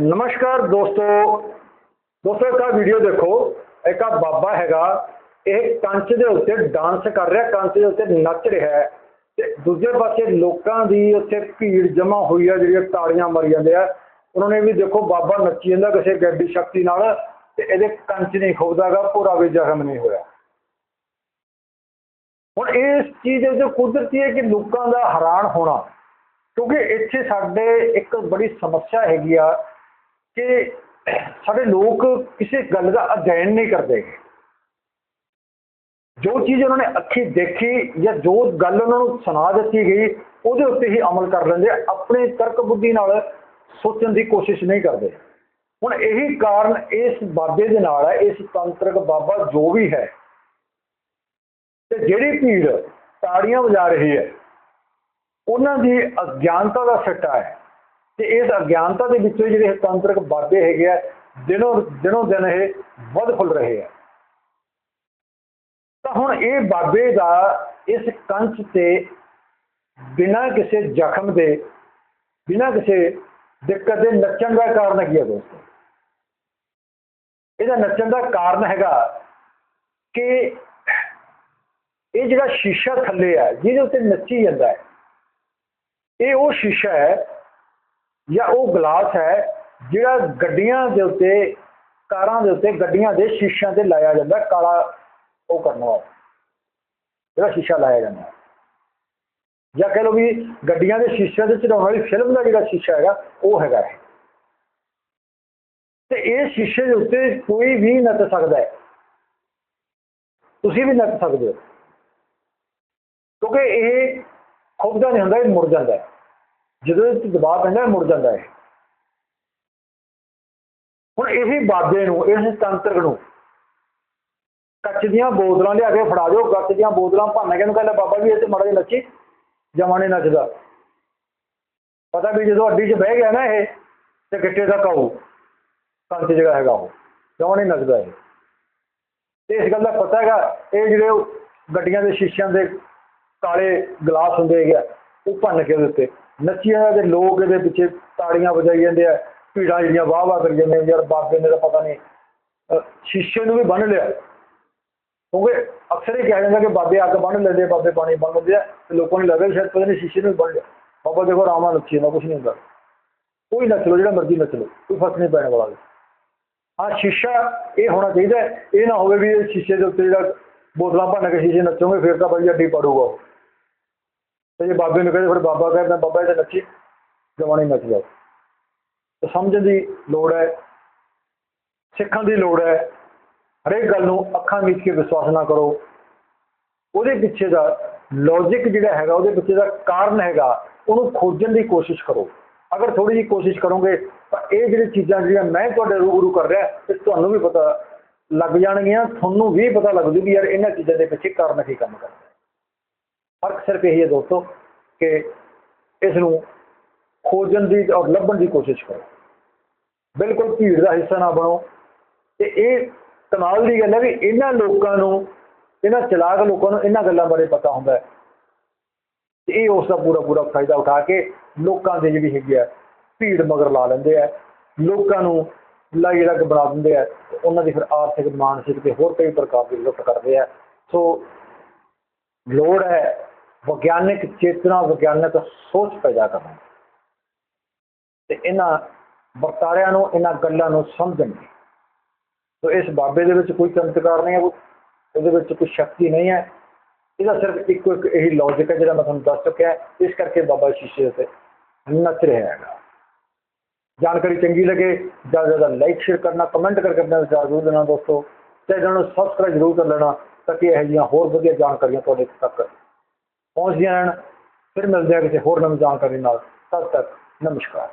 ਨਮਸਕਾਰ ਦੋਸਤੋ। ਦੋਸਤੋ, ਇੱਕ ਆਹ ਵੀਡੀਓ ਦੇਖੋ। ਇੱਕ ਆ ਬਾਬਾ ਹੈਗਾ। ਇਹ ਕੰਚ ਦੇ ਉੱਤੇ ਡਾਂਸ ਕਰ ਰਿਹਾ। ਕੰਚ ਦੇ ਉੱਤੇ ਨੱਚ ਰਿਹਾ ਹੈ। ਤੇ ਦੂਜੇ ਪਾਸੇ ਲੋਕਾਂ ਦੀ ਉੱਥੇ ਭੀੜ ਜਮਾ ਹੋਈ ਆ, ਜਿਹੜੀਆਂ ਤਾੜੀਆਂ ਮਾਰੀ ਜਾਂਦੇ ਆ। ਉਹਨਾਂ ਨੇ ਵੀ ਦੇਖੋ ਬਾਬਾ ਨੱਚੀ ਜਾਂਦਾ ਕਿਸੇ ਗੱਡੀ ਸ਼ਕਤੀ ਨਾਲ ਤੇ ਇਹਦੇ ਕੰਚ ਨਹੀਂ ਖੁੱਬਦਾਗਾ ਪੂਰਾ ਵੀ ਜ਼ਖਮ ਨਹੀਂ ਹੋਇਆ। ਹੁਣ ਇਸ ਚੀਜ਼ ਦੇ ਕੁਦਰਤੀ ਹੈ ਕਿ ਲੋਕਾਂ ਦਾ ਹੈਰਾਨ ਹੋਣਾ, ਕਿਉਂਕਿ ਇੱਥੇ ਸਾਡੇ ਇੱਕ ਬੜੀ ਸਮੱਸਿਆ ਹੈਗੀ ਆ। ਕਿ ਸਾਡੇ ਲੋਕ ਕਿਸੇ ਗੱਲ ਦਾ ਅਧਿਐਨ ਨਹੀਂ ਕਰਦੇ। ਜੋ ਚੀਜ਼ ਉਹਨਾਂ ਨੇ ਅੱਖੀ ਦੇਖੀ ਜਾਂ ਜੋ ਗੱਲ ਉਹਨਾਂ ਨੂੰ ਸੁਣਾ ਦਿੱਤੀ ਗਈ, ਉਹਦੇ ਉੱਤੇ ਹੀ ਅਮਲ ਕਰ ਲੈਂਦੇ ਆਪਣੇ ਤਰਕ ਬੁੱਧੀ ਨਾਲ ਸੋਚਣ ਦੀ ਕੋਸ਼ਿਸ਼ ਨਹੀਂ ਕਰਦੇ। ਹੁਣ ਇਹੀ ਕਾਰਨ ਇਸ ਬਾਬੇ ਦੇ ਨਾਲ ਹੈ, ਇਸ ਤੰਤਰਕ ਬਾਬਾ ਜੋ ਵੀ ਹੈ, ਤੇ ਜਿਹੜੀ ਭੀੜ ਤਾੜੀਆਂ ਵਜਾ ਰਹੀ ਹੈ, ਉਹਨਾਂ ਦੀ ਅਗਿਆਨਤਾ ਦਾ ਸੱਟਾ ਹੈ। ਤੇ ਇਸ ਅਗਿਆਨਤਾ ਦੇ ਵਿੱਚੋਂ ਹੀ ਜਿਹੜੇ ਤੰਤਰਕ ਬਾਬੇ ਹੈਗੇ ਆ, ਦਿਨੋਂ ਦਿਨੋਂ ਦਿਨ ਇਹ ਵੱਧ ਫੁੱਲ ਰਹੇ ਆ। ਤਾਂ ਹੁਣ ਇਹ ਬਾਬੇ ਦਾ ਇਸ ਕੰਚ ਤੇ ਬਿਨਾਂ ਕਿਸੇ ਜ਼ਖਮ ਦੇ, ਬਿਨਾਂ ਕਿਸੇ ਦਿੱਕਤ ਦੇ ਨੱਚਣ ਦਾ ਕਾਰਨ ਕੀ ਹੈ ਦੋਸਤੋ। ਇਹਦਾ ਨੱਚਣ ਦਾ ਕਾਰਨ ਹੈਗਾ ਕਿ ਇਹ ਜਿਹੜਾ ਸ਼ੀਸ਼ਾ ਥੱਲੇ ਹੈ ਜਿਹਦੇ ਉੱਤੇ ਨੱਚੀ ਜਾਂਦਾ ਹੈ, ਇਹ ਉਹ ਸ਼ੀਸ਼ਾ ਹੈ ਜਾਂ ਉਹ ਗਲਾਸ ਹੈ ਜਿਹੜਾ ਗੱਡੀਆਂ ਦੇ ਉੱਤੇ, ਕਾਰਾਂ ਦੇ ਉੱਤੇ ਗੱਡੀਆਂ ਦੇ ਸ਼ੀਸ਼ਿਆਂ ਤੇ ਲਾਇਆ ਜਾਂਦਾ, ਕਾਲਾ ਉਹ ਕਰਨ ਵਾਲਾ। ਜਿਹੜਾ ਸ਼ੀਸ਼ਾ ਲਾਇਆ ਜਾਂਦਾ। ਜਾਂ ਕਹ ਲਓ ਵੀ ਗੱਡੀਆਂ ਦੇ ਸ਼ੀਸ਼ਿਆਂ ਤੇ ਚੜਾਉਣ ਵਾਲੀ ਫਿਲਮ ਦਾ ਜਿਹੜਾ ਸ਼ੀਸ਼ਾ ਹੈਗਾ, ਉਹ ਹੈਗਾ ਹੈ। ਤੇ ਇਹ ਸ਼ੀਸ਼ੇ ਦੇ ਉੱਤੇ ਕੋਈ ਵੀ ਨੱਚ ਸਕਦਾ ਹੈ। ਤੁਸੀਂ ਵੀ ਨੱਚ ਸਕਦੇ ਹੋ। ਕਿਉਂਕਿ ਇਹ ਖੁਦ ਦਾ ਨਹੀਂ ਹੁੰਦਾ, ਇਹ ਮੁੜ ਜਾਂਦਾ ਹੈ। ਜਦੋਂ ਇਹ 'ਤੇ ਦਬਾਅ ਪੈਂਦਾ ਮੁੜ ਜਾਂਦਾ ਹੈ ਹੁਣ ਇਹੀ ਬਾਬੇ ਨੂੰ ਇਸ ਤੰਤਰਕ ਨੂੰ ਕੱਚ ਦੀਆਂ ਬੋਤਲਾਂ ਲਿਆ ਕੇ ਫੜਾ ਦਿਓ ਕੱਚ ਦੀਆਂ ਬੋਤਲਾਂ ਭੰਨ ਕੇ ਨੂੰ ਕਹਿੰਦਾ ਬਾਬਾ ਜੀ ਇਹ ਤੇ ਮੜਾ ਜਿਹਾ ਨੱਚੀ ਜਮਾਨੇ ਨੱਚਦਾ। ਪਤਾ ਵੀ ਜਦੋਂ ਅੱਡੀ 'ਚ ਬਹਿ ਗਿਆ ਨਾ ਇਹ ਤੇ ਗਿੱਟੇ ਦਾ ਕਾਊ ਕੰਚ ਜਿਹੜਾ ਹੈਗਾ ਉਹ ਕਿਉਂ ਨਹੀਂ ਨੱਚਦਾ ਇਹ। ਤੇ ਇਸ ਗੱਲ ਦਾ ਪਤਾ ਹੈਗਾ ਇਹ ਜਿਹੜੇ ਗੱਡੀਆਂ ਦੇ ਸ਼ੀਸ਼ਿਆਂ ਦੇ ਕਾਲੇ ਗਲਾਸ ਹੁੰਦੇ ਹੈਗੇ ਆ, ਉਹ ਭੰਨ ਕੇ ਉਹਦੇ ਉੱਤੇ। ਨੱਚੀਆਂ ਤੇ ਲੋਕ ਇਹਦੇ ਪਿੱਛੇ ਤਾੜੀਆਂ ਵਜਾਈ ਜਾਂਦੇ ਆ ਭੀੜਾਂ ਜਿਹੜੀਆਂ ਵਾਹ ਵਾਹ ਕਰੀ ਜਾਂਦੇ ਯਾਰ ਬਾਬੇ ਨੇ ਤਾਂ ਪਤਾ ਨਹੀਂ ਸ਼ੀਸ਼ੇ ਨੂੰ ਵੀ ਬੰਨ ਲਿਆ। ਕਿਉਂਕਿ ਅਕਸਰ ਹੀ ਕਿਹਾ ਜਾਂਦਾ ਕਿ ਬਾਬੇ ਅੱਗ ਬੰਨ ਲੈਂਦੇ ਆ, ਬਾਬੇ ਪਾਣੀ ਬੰਨ ਲੈਂਦੇ ਆ ਤੇ ਲੋਕਾਂ ਨੂੰ ਲੱਗਦਾ ਵੀ ਸ਼ਾਇਦ ਪਤਾ ਨਹੀਂ ਸ਼ੀਸ਼ੇ ਨੂੰ ਵੀ ਬੰਨ ਲਿਆ। ਬਾਬਾ ਦੇਖੋ ਆਰਾਮ ਨੱਚੀ ਜਾਂਦਾ ਕੁਝ ਨਹੀਂ ਹੁੰਦਾ। ਕੋਈ ਨੱਚ ਲੋ ਜਿਹੜਾ ਮਰਜ਼ੀ ਨੱਚ ਲਓ ਕੋਈ ਫ਼ਰਕ ਨਹੀਂ ਪੈਣ ਵਾਲਾ। ਹਾਂ ਸ਼ੀਸ਼ਾ ਇਹ ਹੋਣਾ ਚਾਹੀਦਾ ਇਹ ਨਾ ਹੋਵੇ ਵੀ ਇਹ ਸ਼ੀਸ਼ੇ ਦੇ ਉੱਤੇ ਜਿਹੜਾ ਬੋਤਲਾਂ ਭੰਨ ਕੇ ਸ਼ੀਸ਼ੇ ਨੱਚੋਗੇ ਫਿਰ ਤਾਂ ਭਾਈ ਅੱਡੀ ਪੜੂਗਾ ਉਹ। ਤੇ ਜੇ ਬਾਬੇ ਨੂੰ ਕਹਿੰਦੇ ਫਿਰ ਬਾਬਾ ਕਹਿੰਦਾ ਬਾਬਾ ਇਹ ਤਾਂ ਨੱਚੀ, ਜਵਾਨੀ ਨੱਚ ਜਾਓ ਤੇ ਸਮਝਣ ਦੀ ਲੋੜ ਹੈ, ਸਿੱਖਣ ਦੀ ਲੋੜ ਹੈ, ਹਰੇਕ ਗੱਲ ਨੂੰ ਅੱਖਾਂ ਮੀਚ ਕੇ ਵਿਸ਼ਵਾਸ ਨਾ ਕਰੋ। ਉਹਦੇ ਪਿੱਛੇ ਦਾ ਲੌਜੀਕ ਜਿਹੜਾ ਹੈਗਾ, ਉਹਦੇ ਪਿੱਛੇ ਦਾ ਕਾਰਨ ਹੈਗਾ, ਉਹਨੂੰ ਖੋਜਣ ਦੀ ਕੋਸ਼ਿਸ਼ ਕਰੋ। ਅਗਰ ਥੋੜੀ ਜਿਹੀ ਕੋਸ਼ਿਸ਼ ਕਰੋਗੇ, ਤਾਂ ਇਹ ਜਿਹੜੀ ਚੀਜ਼ਾਂ ਜਿਹੜੀਆਂ ਮੈਂ ਤੁਹਾਡੇ ਰੂਬਰੂ ਕਰ ਰਿਹਾ ਤੇ ਤੁਹਾਨੂੰ ਵੀ ਪਤਾ ਲੱਗ ਜਾਣਗੀਆਂ, ਤੁਹਾਨੂੰ ਵੀ ਪਤਾ ਲੱਗ ਜੂ ਵੀ ਯਾਰ ਇਹਨਾਂ ਚੀਜ਼ਾਂ ਦੇ ਪਿੱਛੇ ਕਾਰਨ ਕੀ ਕੰਮ ਕਰਦਾ ਫ਼ਰਕ ਸਿਰਫ ਇਹੀ ਹੈ ਦੋਸਤੋ ਕਿ ਇਸ ਨੂੰ ਖੋਜਣ ਦੀ ਔਰ ਲੱਭਣ ਦੀ ਕੋਸ਼ਿਸ਼ ਕਰੋ। ਬਿਲਕੁਲ ਭੀੜ ਦਾ ਹਿੱਸਾ ਨਾ ਬਣੋ। ਤੇ ਇਹ ਕਮਾਲ ਦੀ ਗੱਲ ਹੈ ਵੀ ਇਹਨਾਂ ਲੋਕਾਂ ਨੂੰ, ਇਹਨਾਂ ਚਲਾਕ ਲੋਕਾਂ ਨੂੰ ਇਹਨਾਂ ਗੱਲਾਂ ਬਾਰੇ ਪਤਾ ਹੁੰਦਾ ਹੈ। ਤੇ ਇਹ ਉਸ ਦਾ ਪੂਰਾ ਪੂਰਾ ਫਾਇਦਾ ਉਠਾ ਕੇ ਲੋਕਾਂ ਦੇ ਜਿਹੜੀ ਹੈਗੀ ਆ ਭੀੜ ਮਗਰ ਲਾ ਲੈਂਦੇ ਆ ਲੋਕਾਂ ਨੂੰ ਲਾਈ ਲੱਗ ਬਣਾ ਦਿੰਦੇ ਆ ਉਹਨਾਂ ਦੀ ਫਿਰ ਆਰਥਿਕ, ਮਾਨਸਿਕ ਤੇ ਹੋਰ ਕਈ ਪ੍ਰਕਾਰ ਦੀ ਲੁੱਟ ਕਰਦੇ ਆ ਸੋ ਲੋੜ ਹੈ ਵਿਗਿਆਨਿਕ ਚੇਤਨਾ, ਵਿਗਿਆਨਿਕ ਸੋਚ ਪੈਦਾ ਕਰਨਾ। ਤੇ ਇਹਨਾਂ ਵਰਤਾਰਿਆਂ ਨੂੰ, ਇਹਨਾਂ ਗੱਲਾਂ ਨੂੰ ਸਮਝਣਗੇ ਸੋ ਇਸ ਬਾਬੇ ਦੇ ਵਿੱਚ ਕੋਈ ਚਮਤਕਾਰ ਨਹੀਂ ਹੈ ਕੋਈ ਉਹਦੇ ਵਿੱਚ ਕੋਈ ਸ਼ਕਤੀ ਨਹੀਂ ਹੈ। ਇਹਦਾ ਸਿਰਫ ਇੱਕੋ ਇੱਕ ਇਹੀ ਲੌਜੀਕ ਹੈ ਜਿਹੜਾ ਮੈਂ ਤੁਹਾਨੂੰ ਦੱਸ ਚੁੱਕਿਆ ਇਸ ਕਰਕੇ ਬਾਬਾ ਸ਼ੀਸ਼ੇ ਉੱਤੇ ਨੱਚ ਰਿਹਾ ਹੈਗਾ। ਜਾਣਕਾਰੀ ਚੰਗੀ ਲੱਗੇ, ਜ਼ਿਆਦਾ ਜ਼ਿਆਦਾ ਲਾਈਕ ਸ਼ੇਅਰ ਕਰਨਾ ਕਮੈਂਟ ਕਰਕੇ ਆਪਣਾ ਵਿਚਾਰ ਜ਼ਰੂਰ ਦੇਣਾ ਦੋਸਤੋ। ਚੈਨਲ ਨੂੰ ਸਬਸਕ੍ਰਾਈਬ ਜ਼ਰੂਰ ਕਰ ਲੈਣਾ ਤਾਂ ਕਿ ਇਹੋ ਜਿਹੀਆਂ ਹੋਰ ਵਧੀਆ ਜਾਣਕਾਰੀਆਂ ਤੁਹਾਡੇ ਤੱਕ ਪਹੁੰਚਦੀਆਂ ਰਹਿਣ ਫਿਰ ਮਿਲਦੇ ਹਾਂ ਕਿਸੇ ਹੋਰ ਨਵੀਂ ਜਾਣਕਾਰੀ ਨਾਲ। ਤਦ ਤੱਕ ਨਮਸਕਾਰ।